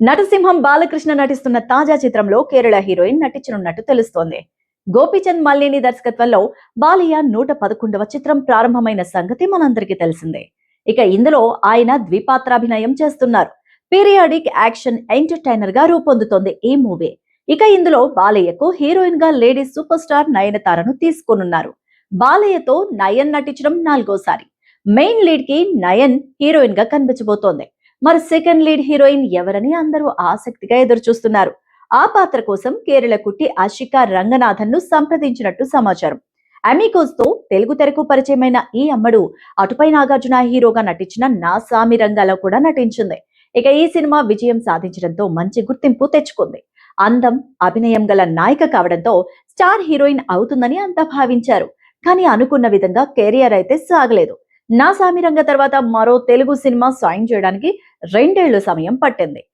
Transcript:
నటసింహం బాలకృష్ణ నటిస్తున్న తాజా చిత్రంలో కేరళ హీరోయిన్ నటించనున్నట్టు తెలుస్తోంది. గోపీచంద్ మల్లిని దర్శకత్వంలో బాలయ్య నూట పదకొండవ చిత్రం ప్రారంభమైన సంగతి మనందరికీ తెలిసిందే. ఇక ఇందులో ఆయన ద్విపాత్రాభినయం చేస్తున్నారు. పీరియాడిక్ యాక్షన్ ఎంటర్టైనర్గా రూపొందుతోంది ఈ మూవీ. ఇక ఇందులో బాలయ్యకు హీరోయిన్గా లేడీ సూపర్ స్టార్ నయనతారను తీసుకోనున్నారు. బాలయ్యతో నయన్ నటించడం నాలుగోసారి. మెయిన్ లీడ్కి నయన్ హీరోయిన్గా కనిపించబోతోంది. మరి సెకండ్ లీడ్ హీరోయిన్ ఎవరని అందరూ ఆసక్తిగా ఎదురు చూస్తున్నారు ఆ పాత్ర కోసం కేరళ కుట్టి ఆషికా రంగనాథన్ను సంప్రదించినట్టు సమాచారం. అమికోస్తో తెలుగు తెరకు పరిచయమైన ఈ అమ్మడు అటుపై నాగార్జున హీరోగా నటించిన నా సామి రంగాలో కూడా నటించింది. ఇక ఈ సినిమా విజయం సాధించడంతో మంచి గుర్తింపు తెచ్చుకుంది. అందం అభినయం గల నాయిక కావడంతో స్టార్ హీరోయిన్ అవుతుందని అంతా భావించారు. కానీ అనుకున్న విధంగా కెరియర్ అయితే సాగలేదు. నా సామిరంగ తర్వాత మరో తెలుగు సినిమా సాయం చేయడానికి రెండేళ్ళు సమయం పట్టింది.